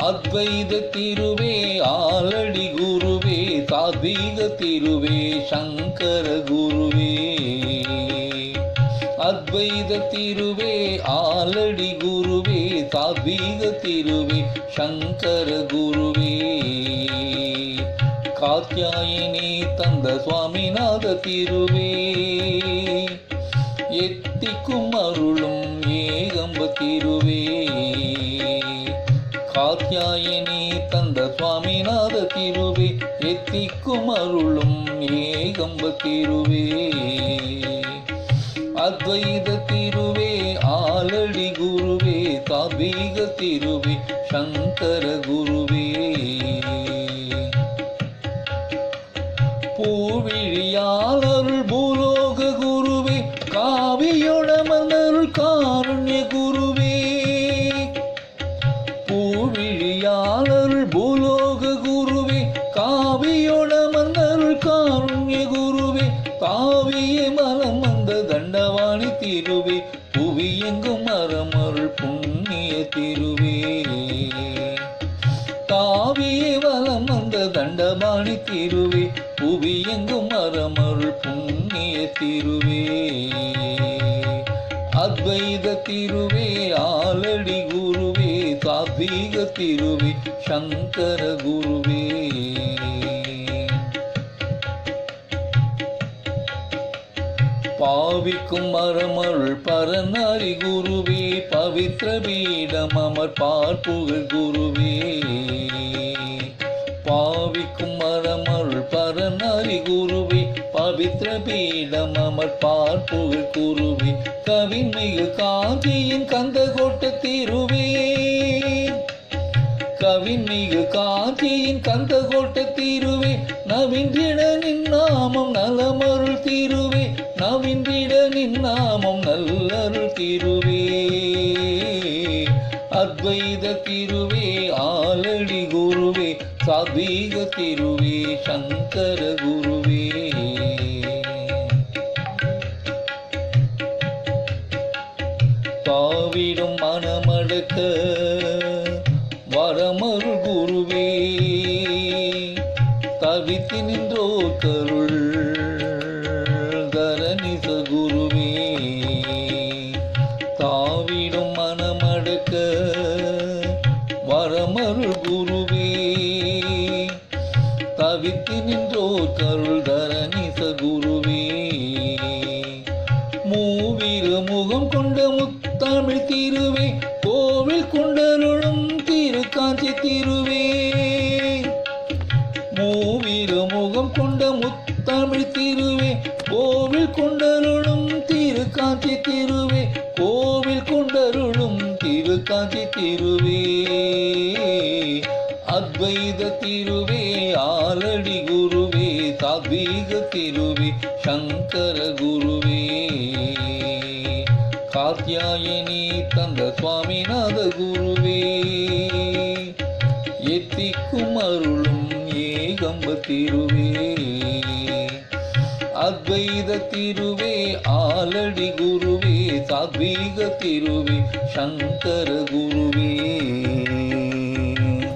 அத்வைத திருவே ஆலடி குருவே சாத்வீக திருவே சங்கர குருவே. அத்வைத திருவே ஆலடி குருவே சாத்வீக திருவே சங்கர குருவே. காத்தியாயினி தந்த சுவாமிநாத திருவே. எத்திக்கும் அருளும் ஏகம்ப திருவே. காத்யாயினி தந்த சுவாமிநாத திருவே எத்திக்கும் அருளும் ஏகம்ப திருவே. அத்வைத திருவே ஆலடி குருவே தாபீக திருவே சங்கர குருவே. பூவிழியாளருள் பூல் காருண்ய குருவே தாவிய மரம் வந்த தண்டவாணி திருவே புவி எங்கும் மரமருள் புண்ணிய திருவே. தாவிய வலம் வந்த தண்டபாணி திருவே புவி எங்கும் மரமருள் புண்ணிய திருவே. அத்வைத திருவே ஆலடி குருவே சாத்வீக திருவே சங்கர குருவே. பாவிக்கும் மரமருள் பரநாரி குருவே பவித்ர பீடம் அமர் பார்ப்புகள் குருவே. பாவிக்கும் மரமருள் பரநாரி குருவே பவித்ர பீடம் அமர் பார்ப்புகள் குருவே. கவின்மிகு காந்தியின் கந்த கோட்ட தீருவே. கவின்மிகு காந்தியின் கந்த கோட்ட தீருவே. நவின்றிட நின் நாமம் நலமருள் தீருவே. நவின்றிட நின் நாமம் நல்லருள் திருவே. அத்வைத திருவே ஆலடி குருவே சாத்வீக திருவே சங்கர குருவே. தாவிடும் மனமடக்க வரமருள் குருவே. தவித்து நின்றோ கருள் தவித்து நின்றோ கருள் தரணிச குருவே மூவிரு முகம் கொண்ட முத்தமிழ் தீருவே கோவில் கொண்டருளும் திருக்காஞ்சி தீருவே. மூவிரு முகம் கொண்ட முத்தமிழ் தீருவே கோவில் கொண்டருளும் திருக்காஞ்சி தீருவே. கோவில் கொண்டருளும் திருக்காஞ்சி தீருவே. அத்வைத திருவே ஆலடி குருவே சாத்வீக திருவே சங்கர குருவே. காத்தியாயினி தந்த சுவாமிநாத குருவே. எத்திக்கும் அருளும் ஏகம்ப திருவே. அத்வைத திருவே ஆலடி குருவே சாத்வீக திருவே சங்கர குருவே.